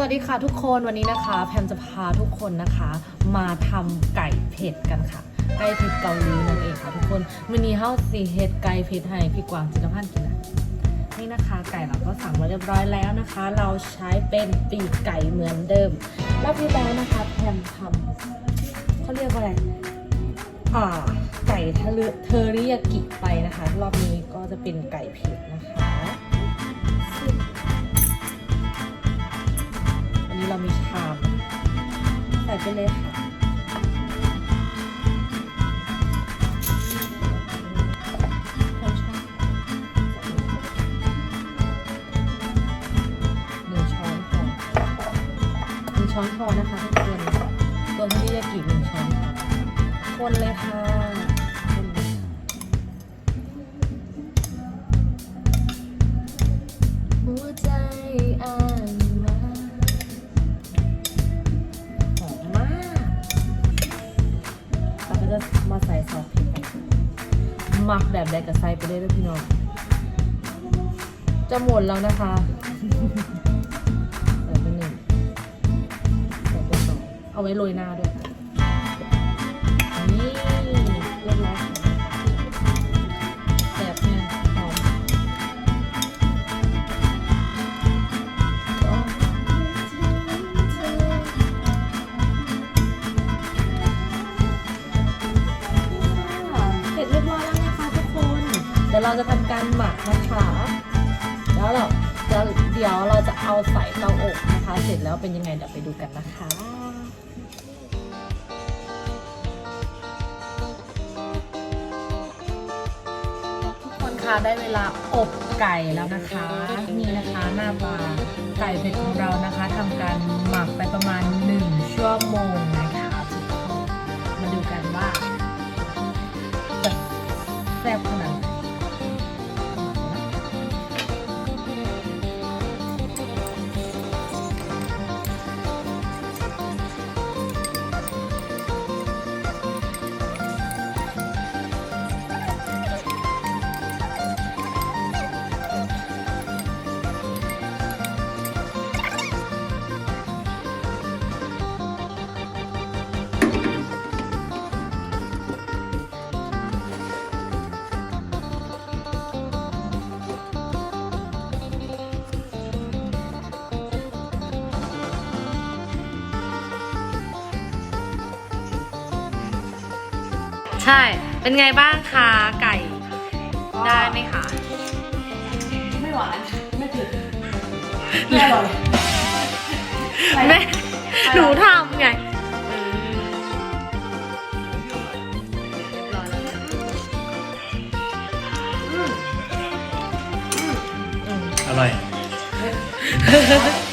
วัสดีค่ะทุกคนวันนี้นะคะ แพมจะพาทุกคนนะคะ มาทำไก่เผ็ดกันค่ะ ไก่เผ็ดเกาหลีนั่นเองค่ะทุกคนวันนี้เฮาสีเฮ็ดไก่เผ็ดให้พี่กวางจินพันธ์กินนะนี่นะคะไก่เราก็สั่งมาเรียบร้อยแล้วนะคะ เราใช้เป็นปีกไก่เหมือนเดิมรอบที่แล้วนะคะแพมทำเขาเรียกว่าอะไรอ่าไก่ทะเลเทอริยากิไปนะคะ รอบนี้ก็จะเป็นไก่เผ็ดนะคะ เรามีชามใส่ไปเลยค่ะหนึ่งช้อนพอหนึ่งช้อนพอนะคะทุกคนตัวที่จะกี่หนึ่งช้อนพอคนเลยค่ะ มาใส่ซอสพริกหมักแบบใดกับไซไปเลยด้วยพี่น้องจะหมดแล้วนะคะใส่ไปหนึ่งใส่ไปสองเอาไว้โรยหน้าด้วยนี่เรียบร้อย ยวเราจะทำการหมักนะคะ แล้วเราเดี๋ยวเดี๋ยวเราจะเอาใส่เตาอบนะคะ เสร็จแล้วเป็นยังไงเดี๋ยวไปดูกันนะคะทุกคนคะได้เวลาอบไก่แล้วนะคะ นี่นะคะหน้าตาไก่เผ็ดของเรานะคะทำการหมักไปประมาณ 1 ชั่วโมง ใช่ เป็นไงบ้างคะไก่ ได้ไหมคะ ไม่หวาน ไม่เผ็ดไม่อร่อยแม่หนูทำไงอืมอร่อยอ